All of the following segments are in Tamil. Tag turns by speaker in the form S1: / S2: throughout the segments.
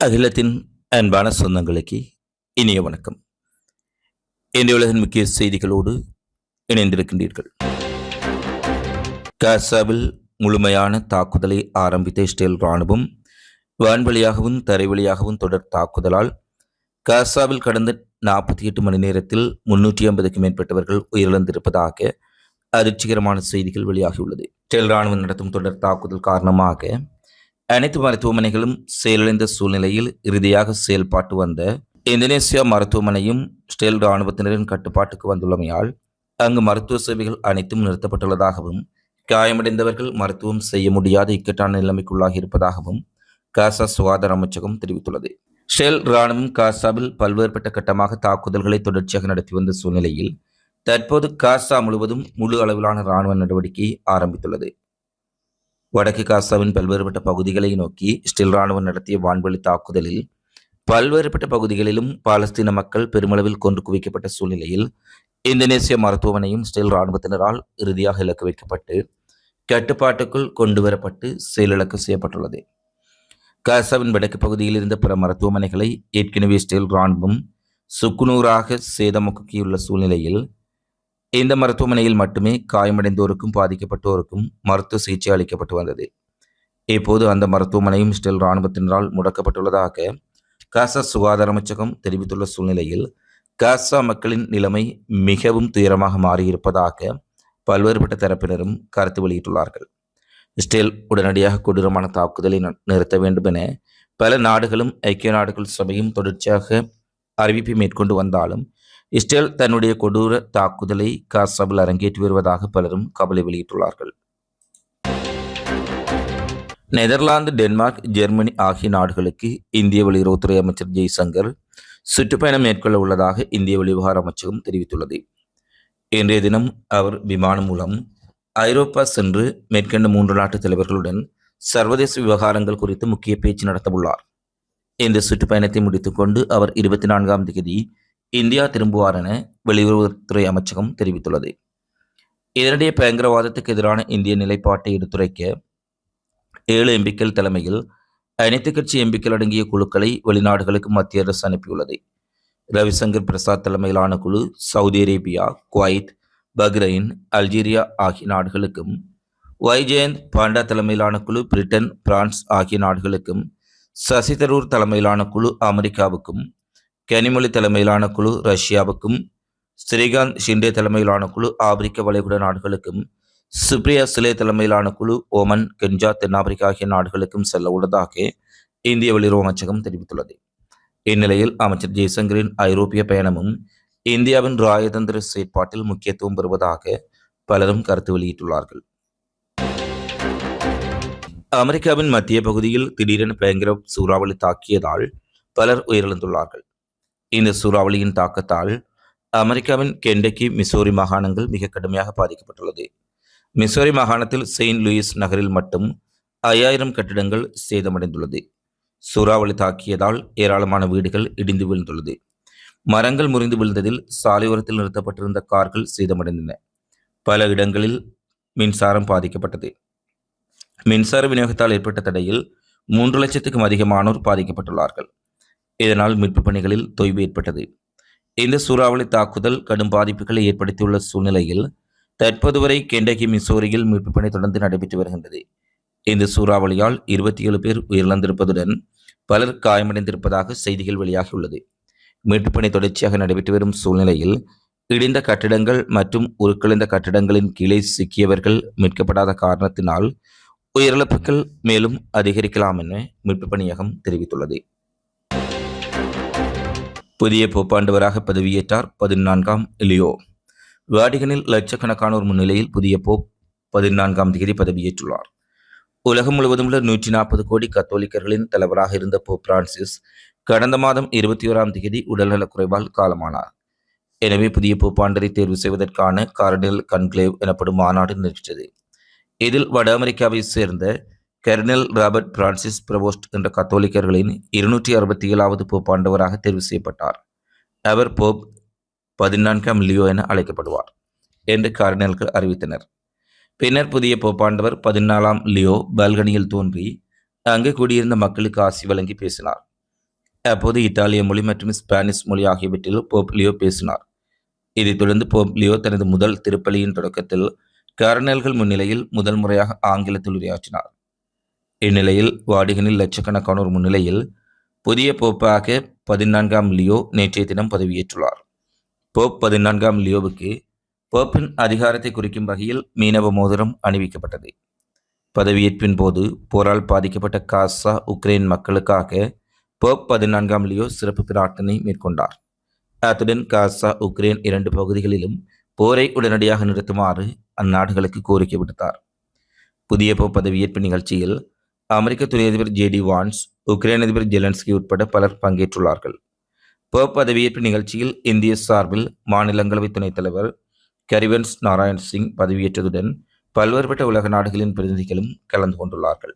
S1: அகிலத்தின் அன்பான சொந்தங்களுக்கு இனிய வணக்கம். இந்திய உலகின் முக்கிய செய்திகளோடு இணைந்திருக்கின்றீர்கள். காசாவில் முழுமையான தாக்குதலை ஆரம்பித்த இஸ்ரேல் ராணுவம் வான்வழியாகவும் தரைவழியாகவும் தொடர் தாக்குதலால் காசாவில் கடந்த நாற்பத்தி எட்டு மணி நேரத்தில் முன்னூற்றி ஐம்பதுக்கும் மேற்பட்டவர்கள் உயிரிழந்திருப்பதாக அதிர்ச்சிகரமான செய்திகள் வெளியாகியுள்ளது. இஸ்ரேல் இராணுவம் நடத்தும் தொடர் தாக்குதல் காரணமாக அனைத்து மருத்துவமனைகளும் செயலிழந்த சூழ்நிலையில் இறுதியாக செயல்பாட்டு வந்த இந்தோனேசியா மருத்துவமனையும் ஸ்டெல் இராணுவத்தினரின் கட்டுப்பாட்டுக்கு வந்துள்ளமையால் அங்கு மருத்துவ சேவைகள் அனைத்தும் நிறுத்தப்பட்டுள்ளதாகவும் காயமடைந்தவர்கள் மருத்துவம் செய்ய முடியாத இக்கட்டான நிலைமைக்குள்ளாகி இருப்பதாகவும் காசா சுகாதார அமைச்சகம் தெரிவித்துள்ளது. ஷெல் இராணுவம் காசாவில் பல்வேறுபட்ட கட்டமாக தாக்குதல்களை தொடர்ச்சியாக நடத்தி வந்த சூழ்நிலையில் தற்போது காசா முழுவதும் முழு அளவிலான இராணுவ நடவடிக்கை ஆரம்பித்துள்ளது. வடக்கு காசாவின் பல்வேறுபட்ட பகுதிகளை நோக்கி இஸ்ரேல் ராணுவம் நடத்திய வான்வழி தாக்குதலில் பல்வேறுபட்ட பகுதிகளிலும் பாலஸ்தீன மக்கள் பெருமளவில் கொன்று குவிக்கப்பட்ட சூழ்நிலையில் இந்தோனேசிய மருத்துவமனையும் இஸ்ரேல் ராணுவத்தினரால் இறுதியாக இலக்கு வைக்கப்பட்டு கட்டுப்பாட்டுக்குள் கொண்டு வரப்பட்டு செயலிழக்க செய்யப்பட்டுள்ளது. காசாவின் வடக்கு பகுதியில் இருந்த பிற மருத்துவமனைகளை ஏற்கனவே இஸ்ரேல் ராணுவம் சுக்குநூறாக சேதமுக்கியுள்ள சூழ்நிலையில் இந்த மருத்துவமனையில் மட்டுமே காயமடைந்தோருக்கும் பாதிக்கப்பட்டோருக்கும் மருத்துவ சிகிச்சை அளிக்கப்பட்டு வந்தது. இப்போது அந்த மருத்துவமனையும் ஸ்டில் இராணுவத்தினரால் முடக்கப்பட்டுள்ளதாக காசா சுகாதார அமைச்சகம் தெரிவித்துள்ள சூழ்நிலையில் காசா மக்களின் நிலைமை மிகவும் துயரமாக மாறியிருப்பதாக பல்வேறுபட்ட தரப்பினரும் கருத்து வெளியிட்டுள்ளார்கள். இஸ்ரேல் உடனடியாக கொடூரமான தாக்குதலை நிறுத்த வேண்டும் என பல நாடுகளும் ஐக்கிய நாடுகள் சபையும் தொடர்ச்சியாக அறிவிப்பை மேற்கொண்டு வந்தாலும் இஸ்ரேல் தன்னுடைய கொடூர தாக்குதலை காசாவில் அரங்கேற்றி வருவதாக பலரும் கவலை வெளியிட்டுள்ளார்கள். நெதர்லாந்து டென்மார்க் ஜெர்மனி ஆகிய நாடுகளுக்கு இந்திய வெளியுறவுத்துறை அமைச்சர் ஜெய்சங்கர் சுற்றுப்பயணம் மேற்கொள்ள உள்ளதாக இந்திய வெளிவிவகார அமைச்சகம் தெரிவித்துள்ளது. இன்றைய தினம் அவர் விமானம் மூலம் ஐரோப்பா சென்று மேற்கண்ட மூன்று நாட்டு தலைவர்களுடன் சர்வதேச விவகாரங்கள் குறித்து முக்கிய பேச்சு நடத்தவுள்ளார். இந்த சுற்றுப்பயணத்தை முடித்துக்கொண்டு அவர் இருபத்தி நான்காம் தேதி இந்தியா திரும்புவார் என வெளியுறவுத்துறை அமைச்சகம் தெரிவித்துள்ளது. இதனிடையே பயங்கரவாதத்துக்கு எதிரான இந்திய நிலைப்பாட்டை எடுத்துரைக்க ஏழு எம்பிக்கள் தலைமையில் அனைத்து கட்சி எம்பிக்கள் அடங்கிய குழுக்களை வெளிநாடுகளுக்கு மத்திய அரசு அனுப்பியுள்ளது. ரவிசங்கர் பிரசாத் தலைமையிலான குழு Saudi Arabia Kuwait Bahrain Algeria ஆகிய நாடுகளுக்கும் வைஜெயந்த் பாண்டா தலைமையிலான குழு பிரிட்டன் பிரான்ஸ் ஆகிய நாடுகளுக்கும் சசி தரூர் தலைமையிலான குழு அமெரிக்காவுக்கும் கனிமொழி தலைமையிலான குழு ரஷ்யாவுக்கும் ஸ்ரீகாந்த் ஷிண்டே தலைமையிலான குழு ஆப்பிரிக்க வளைகுடா நாடுகளுக்கும் சுப்ரியா சிலே தலைமையிலான குழு ஓமன் கெஞ்சா தென்னாப்பிரிக்கா ஆகிய நாடுகளுக்கும் செல்ல உள்ளதாக இந்திய வெளியுறவு அமைச்சகம் தெரிவித்துள்ளது. இந்நிலையில் அமைச்சர் ஜெய்சங்கரின் ஐரோப்பிய பயணமும் இந்தியாவின் ராயதந்திர செயற்பாட்டில் முக்கியத்துவம் பெறுவதாக பலரும் கருத்து வெளியிட்டுள்ளார்கள். அமெரிக்காவின் மத்திய பகுதியில் திடீரென பயங்கர சூறாவளி தாக்கியதால் பலர் உயிரிழந்துள்ளார்கள். இந்த சூறாவளியின் தாக்கத்தால் அமெரிக்காவின் கெண்டக்கி மிசோரி மாகாணங்கள் மிக கடுமையாக பாதிக்கப்பட்டுள்ளது. மிசோரி மாகாணத்தில் செயின்ட் லூயிஸ் நகரில் மட்டும் ஐயாயிரம் கட்டிடங்கள் சேதமடைந்துள்ளது. சூறாவளி தாக்கியதால் ஏராளமான வீடுகள் இடிந்து விழுந்துள்ளது. மரங்கள் முறிந்து விழுந்ததில் சாலையோரத்தில் நிறுத்தப்பட்டிருந்த கார்கள் சேதமடைந்தன. பல இடங்களில் மின்சாரம் பாதிக்கப்பட்டது. மின்சார விநியோகத்தால் ஏற்பட்ட தடையில் மூன்று லட்சத்துக்கும் அதிகமானோர் பாதிக்கப்பட்டுள்ளார்கள். இதனால் மீட்பு பணிகளில் தொய்வு ஏற்பட்டது. இந்த சூறாவளி தாக்குதல் கடும் பாதிப்புகளை ஏற்படுத்தியுள்ள சூழ்நிலையில் தற்போது வரை கெண்டகி மிசோரியில் மீட்பு பணி தொடர்ந்து நடைபெற்று வருகின்றது. இந்த சூறாவளியால் இருபத்தி ஏழு பேர் உயிரிழந்திருப்பதுடன் பலர் காயமடைந்திருப்பதாக செய்திகள் வெளியாகியுள்ளது. மீட்பு பணி தொடர்ச்சியாக நடைபெற்று வரும் சூழ்நிலையில் இடிந்த கட்டிடங்கள் மற்றும் உருக்கிழந்த கட்டிடங்களின் கீழே சிக்கியவர்கள் மீட்கப்படாத காரணத்தினால் உயிரிழப்புகள் மேலும் அதிகரிக்கலாம் என மீட்பு பணியகம் தெரிவித்துள்ளது. புதிய போப்பாண்டவராக பதவியேற்றார் பதினான்காம் லியோ. வாடிகனில் லட்சக்கணக்கானோர் முன்னிலையில் புதிய போப் பதினான்காம் தேதி பதவியேற்றுள்ளார். உலகம் முழுவதும் உள்ள நூற்றி நாற்பது கோடி கத்தோலிக்கர்களின் தலைவராக இருந்த போப் பிரான்சிஸ் கடந்த மாதம் இருபத்தி ஓராம் தேதி உடல்நலக் குறைவால் காலமானார். எனவே புதிய போப்பாண்டரை தேர்வு செய்வதற்கான கார்டினல் கன்க்ளேவ் எனப்படும் மாநாடு நிகழ்ச்சியது இதில் வட அமெரிக்காவை சேர்ந்த கெர்னல் ராபர்ட் பிரான்சிஸ் பிரபோஸ்ட் என்ற கத்தோலிக்கர்களின் இருநூற்றி அறுபத்தி ஏழாவது போப்பாண்டவராக தேர்வு செய்யப்பட்டார். அவர் போப் பதினான்காம் லியோ என அழைக்கப்படுவார் என்று கார்டினல்கள் அறிவித்தனர். பின்னர் புதிய போப்பாண்டவர் பதினாலாம் லியோ பல்கனியில் தோன்றி அங்கு கூடியிருந்த மக்களுக்கு ஆசி வழங்கி பேசினார். அப்போது இத்தாலிய மொழி மற்றும் ஸ்பானிஷ் மொழி ஆகியவற்றில் போப் லியோ பேசினார். இதைத் தொடர்ந்து போப் லியோ தனது முதல் திருப்பலியின் தொடக்கத்தில் கர்னல்கள் முன்னிலையில் முதல் முறையாக ஆங்கிலத்தில் உரையாற்றினார். இந்நிலையில் வாடிகனில் லட்சக்கணக்கானோர் முன்னிலையில் புதிய போப்பாக பதினான்காம் லியோ நேற்றைய தினம் பதவியேற்றுள்ளார். போப் பதினான்காம் லியோவுக்கு போப்பின் அதிகாரத்தை குறிக்கும் வகையில் மீனவ மோதிரம் அணிவிக்கப்பட்டது. பதவியேற்பின் போது போரால் பாதிக்கப்பட்ட காசா உக்ரைன் மக்களுக்காக போப் பதினான்காம் லியோ சிறப்பு பிரார்த்தனை மேற்கொண்டார். அத்துடன் காசா உக்ரைன் இரண்டு பகுதிகளிலும் போரை உடனடியாக நிறுத்துமாறு அந்நாடுகளுக்கு கோரிக்கை விடுத்தார். புதிய போப் பதவியேற்பு நிகழ்ச்சியில் அமெரிக்க துணை அதிபர் ஜேடி வான்ஸ் உக்ரைன் அதிபர் ஜெலன்ஸ்கி உட்பட பலர் பங்கேற்றுள்ளார்கள். போப் பதவியேற்பு நிகழ்ச்சியில் இந்திய சார்பில் மாநிலங்களவை துணைத் தலைவர் கரிவன்ஸ் நாராயண் சிங் பதவியேற்றதுடன் பல்வேறுபட்ட உலக நாடுகளின் பிரதிநிதிகளும் கலந்து கொண்டுள்ளார்கள்.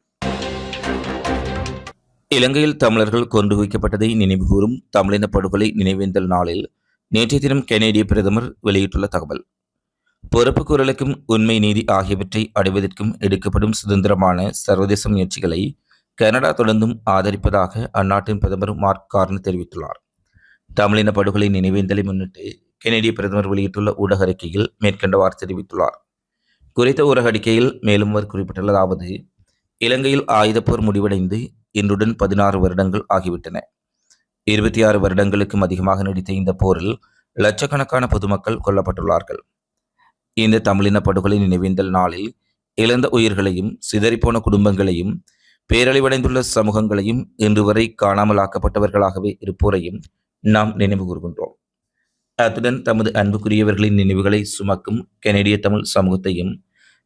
S1: இலங்கையில் தமிழர்கள் கொண்டு வைக்கப்பட்டதை நினைவுகூரும் தமிழின படுகொலை நினைவேந்தல் நாளில் நேற்றைய தினம் கனேடிய பிரதமர் வெளியிட்டுள்ள தகவல். பொறுப்பு குரலுக்கும் உண்மை நீதி ஆகியவற்றை அடைவதற்கும் எடுக்கப்படும் சுதந்திரமான சர்வதேச முயற்சிகளை கனடா தொடர்ந்தும் ஆதரிப்பதாக அந்நாட்டின் பிரதமர் மார்க் கார்ன் தெரிவித்துள்ளார். தமிழின படுகொலை நினைவேந்தலை முன்னிட்டு கெனடிய பிரதமர் வெளியிட்டுள்ள ஊடக அறிக்கையில் மேற்கண்டவாறு தெரிவித்துள்ளார். குறித்த ஊடக அறிக்கையில் மேலும் அவர் குறிப்பிட்டுள்ளதாவது இலங்கையில் ஆயுதப்போர் முடிவடைந்து இன்றுடன் பதினாறு வருடங்கள் ஆகிவிட்டன. இருபத்தி ஆறு வருடங்களுக்கும் அதிகமாக நீடித்த இந்த போரில் லட்சக்கணக்கான பொதுமக்கள் கொல்லப்பட்டுள்ளார்கள். இந்த தமிழின படுகொலை நினைவேந்தல் நாளில் இழந்த உயிர்களையும் சிதறிப்போன குடும்பங்களையும் பேரழிவடைந்துள்ள சமூகங்களையும் இன்று வரை காணாமலாக்கப்பட்டவர்களாகவே இருப்போரையும் நாம் நினைவு கூறுகின்றோம் அத்துடன் தமது அன்புக்குரியவர்களின் நினைவுகளை சுமக்கும் கனடிய தமிழ் சமூகத்தையும்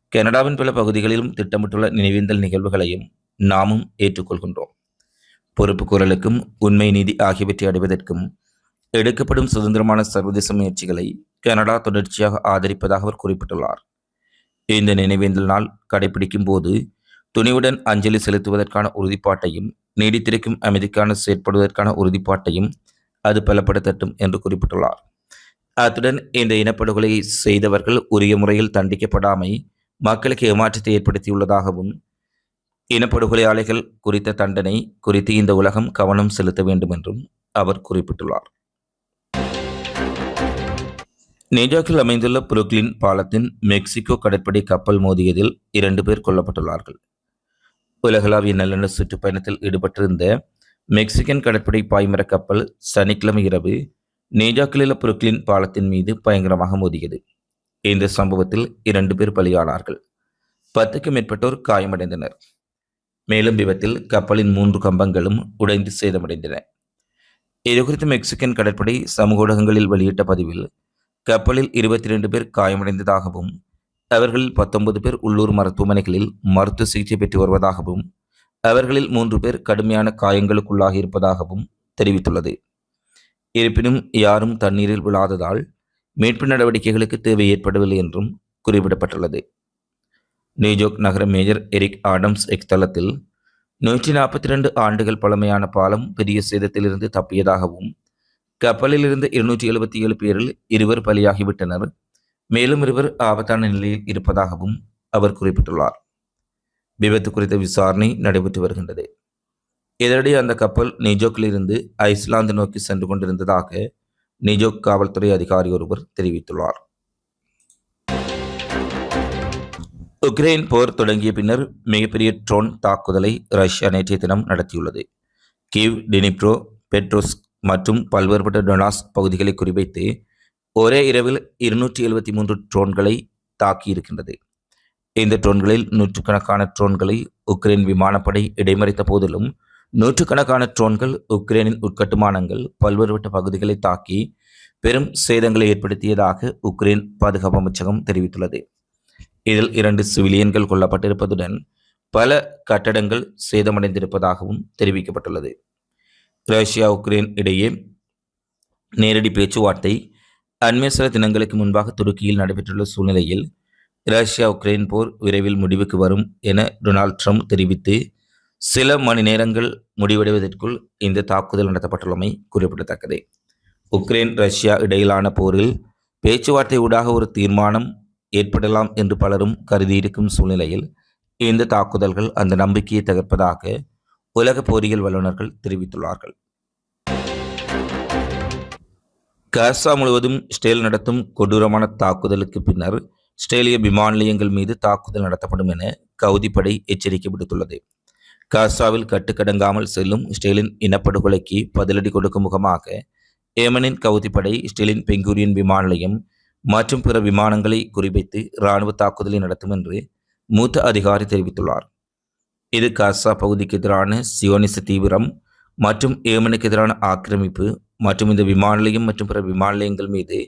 S1: கனடாவின் பல பகுதிகளிலும் திட்டமிட்டுள்ள நினைவேந்தல் நிகழ்வுகளையும் நாமும் ஏற்றுக்கொள்கின்றோம். பொறுப்பு குரலுக்கும் உண்மை நீதி ஆகியவற்றை அடைவதற்கும் எடுக்கப்படும் சுதந்திரமான சர்வதேச முயற்சிகளை கனடா தொடர்ச்சியாக ஆதரிப்பதாக அவர் குறிப்பிட்டுள்ளார். இந்த நினைவேந்தல் நாள் கடைபிடிக்கும் போது துணிவுடன் அஞ்சலி செலுத்துவதற்கான உறுதிப்பாட்டையும் நீடித்திருக்கும் அமைதிக்கான செயற்படுவதற்கான உறுதிப்பாட்டையும் அது பலப்படுத்தட்டும் என்று குறிப்பிட்டுள்ளார். அத்துடன் இந்த இனப்படுகொலையை செய்தவர்கள் உரிய முறையில் தண்டிக்கப்படாமை மக்களுக்கு ஏமாற்றத்தை ஏற்படுத்தியுள்ளதாகவும் இனப்படுகொலையாளிகள் குறித்த தண்டனை குறித்து இந்த உலகம் கவனம் செலுத்த வேண்டும் என்றும் அவர் குறிப்பிட்டுள்ளார். நியூயார்க்கில் அமைந்துள்ள புருக்லின் பாலத்தின் மெக்சிகோ கடற்படை கப்பல் மோதியதில் இரண்டு பேர் கொல்லப்பட்டுள்ளார்கள். உலகளாவிய நல்லெண்ண சுற்றுப்பயணத்தில் ஈடுபட்டிருந்த மெக்சிகன் கடற்படை பாய்மர கப்பல் சனிக்கிழமை இரவு நேஜாக்கிலுள்ள புருக்லின் பாலத்தின் மீது பயங்கரமாக மோதியது. இந்த சம்பவத்தில் இரண்டு பேர் பலியானார்கள். பத்துக்கும் மேற்பட்டோர் காயமடைந்தனர். மேலும் விபத்தில் கப்பலின் மூன்று கம்பங்களும் உடைந்து சேதமடைந்தன. இதுகுறித்து மெக்சிகன் கடற்படை சமூக ஊடகங்களில் வெளியிட்ட பதிவில் கப்பலில் இருபத்தி ரெண்டு பேர் காயமடைந்ததாகவும் அவர்களில் பத்தொன்பது பேர் உள்ளூர் மருத்துவமனைகளில் மருத்துவ சிகிச்சை பெற்று வருவதாகவும் அவர்களில் மூன்று பேர் கடுமையான காயங்களுக்குள்ளாகி இருப்பதாகவும் தெரிவித்துள்ளது. இருப்பினும் யாரும் தண்ணீரில் விழாததால் மீட்பு நடவடிக்கைகளுக்கு தேவை ஏற்படவில்லை என்றும் குறிப்பிடப்பட்டுள்ளது. நியூயோர்க் நகர மேஜர் எரிக் ஆடம்ஸ் எக்ஸ் தளத்தில் நூற்றி நாற்பத்தி ரெண்டு ஆண்டுகள் பழமையான பாலம் பெரிய சேதத்திலிருந்து தப்பியதாகவும் கப்பலில் இருந்து இருநூற்றி எழுபத்தி ஏழு பேரில் இருவர் பலியாகிவிட்டனர். மேலும் இருவர் ஆபத்தான நிலையில் இருப்பதாகவும் அவர் குறிப்பிட்டுள்ளார். விபத்து குறித்த விசாரணை நடைபெற்று வருகின்றது. இதனிடையே அந்த கப்பல் நிஜோக்கிலிருந்து ஐஸ்லாந்து நோக்கி சென்று கொண்டிருந்ததாக நிஜோக் காவல்துறை அதிகாரி ஒருவர் தெரிவித்துள்ளார். உக்ரைன் போர் தொடங்கிய பின்னர் மிகப்பெரிய ட்ரோன் தாக்குதலை ரஷ்யா நேற்றைய தினம் நடத்தியுள்ளது. கீவ் டினிப்ரோ பெட்ரோஸ் மற்றும் பல்வேறுபட்ட டொனாஸ் பகுதிகளை குறிவைத்து ஒரே இரவில் இருநூற்றி எழுபத்தி மூன்று ட்ரோன்களை தாக்கியிருக்கின்றது. இந்த ட்ரோன்களில் நூற்றுக்கணக்கான ட்ரோன்களை உக்ரைன் விமானப்படை இடைமறித்த போதிலும் நூற்றுக்கணக்கான ட்ரோன்கள் உக்ரைனின் உட்கட்டுமானங்கள் பல்வேறுபட்ட பகுதிகளை தாக்கி பெரும் சேதங்களை ஏற்படுத்தியதாக உக்ரைன் பாதுகாப்பு அமைச்சகம் தெரிவித்துள்ளது. இதில் இரண்டு சிவிலியன்கள் கொல்லப்பட்டிருப்பதுடன் பல கட்டடங்கள் சேதமடைந்திருப்பதாகவும் தெரிவிக்கப்பட்டுள்ளது. ரஷ்யா உக்ரைன் இடையே நேரடி பேச்சுவார்த்தை அண்மை சில தினங்களுக்கு முன்பாக துருக்கியில் நடைபெற்றுள்ள சூழ்நிலையில் ரஷ்யா உக்ரைன் போர் விரைவில் முடிவுக்கு வரும் என டொனால்ட் ட்ரம்ப் தெரிவித்து சில மணி நேரங்கள் முடிவடைவதற்குள் இந்த தாக்குதல் நடத்தப்பட்டுள்ளமை குறிப்பிடத்தக்கது. உக்ரைன் ரஷ்யா இடையிலான போரில் பேச்சுவார்த்தை ஊடாக ஒரு தீர்மானம் ஏற்படலாம் என்று பலரும் கருதியிருக்கும் சூழ்நிலையில் இந்த தாக்குதல்கள் அந்த நம்பிக்கையை தகர்ப்பதாக உலக போரியல் வல்லுநர்கள் தெரிவித்துள்ளார்கள். காசா முழுவதும் ஸ்டேல் நடத்தும் கொடூரமான தாக்குதலுக்கு பின்னர் ஸ்டேலிய விமான நிலையங்கள் மீது தாக்குதல் நடத்தப்படும் என கவுதி படை எச்சரிக்கை விடுத்துள்ளது. காசாவில் கட்டுக்கடங்காமல் செல்லும் ஸ்டேலின் இனப்படுகொலைக்கு பதிலடி கொடுக்கும் முகமாக ஏமனின் கவுதி படை ஸ்டேலின் பெங்குரியன் விமான நிலையம் மற்றும் பிற விமானங்களை குறிவைத்து இராணுவ தாக்குதலை நடத்தும் என்று மூத்த அதிகாரி தெரிவித்துள்ளார். இது காசா பகுதிக்கு எதிரான சியோனிச தீவிரம் மற்றும் ஏமனுக்கு எதிரான ஆக்கிரமிப்பு மற்றும் இந்த விமான நிலையம் மற்றும் பிற விமான நிலையங்கள் மீது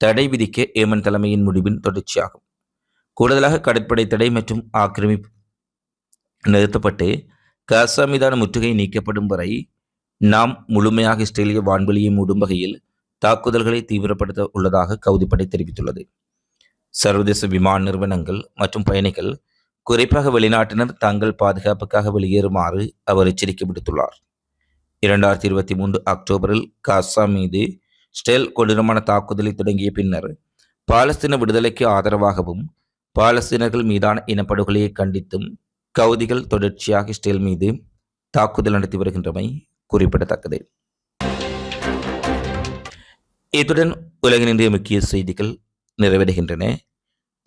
S1: தடை விதிக்க ஏமன் தலைமையின் முடிவின் தொடர்ச்சியாகும். கூடுதலாக கடற்படை தடை மற்றும் ஆக்கிரமிப்பு நிறுத்தப்பட்டு காசா மீதான முற்றுகை நீக்கப்படும் வரை நாம் முழுமையாக இஸ்ரேலிய வான்வெளியை மூடும் வகையில் தாக்குதல்களை தீவிரப்படுத்த உள்ளதாக கவுதிப்படை தெரிவித்துள்ளது. சர்வதேச விமான நிறுவனங்கள் மற்றும் பயணிகள் குறிப்பாக வெளிநாட்டினர் தங்கள் பாதுகாப்புக்காக வெளியேறுமாறு அவர் எச்சரிக்கை விடுத்துள்ளார். இரண்டாயிரத்தி இருபத்தி மூன்று அக்டோபரில் காசா மீது ஸ்டெல் கொடூரமான தாக்குதலை தொடங்கிய பின்னர் பாலஸ்தீன விடுதலைக்கு ஆதரவாகவும் பாலஸ்தீனர்கள் மீதான இனப்படுகொலையை கண்டித்தும் கவுதிகள் தொடர்ச்சியாக ஸ்டெல் மீது தாக்குதல் நடத்தி வருகின்றமை குறிப்பிடத்தக்கது. இத்துடன் உலகின் முக்கிய செய்திகள் நிறைவடைகின்றன.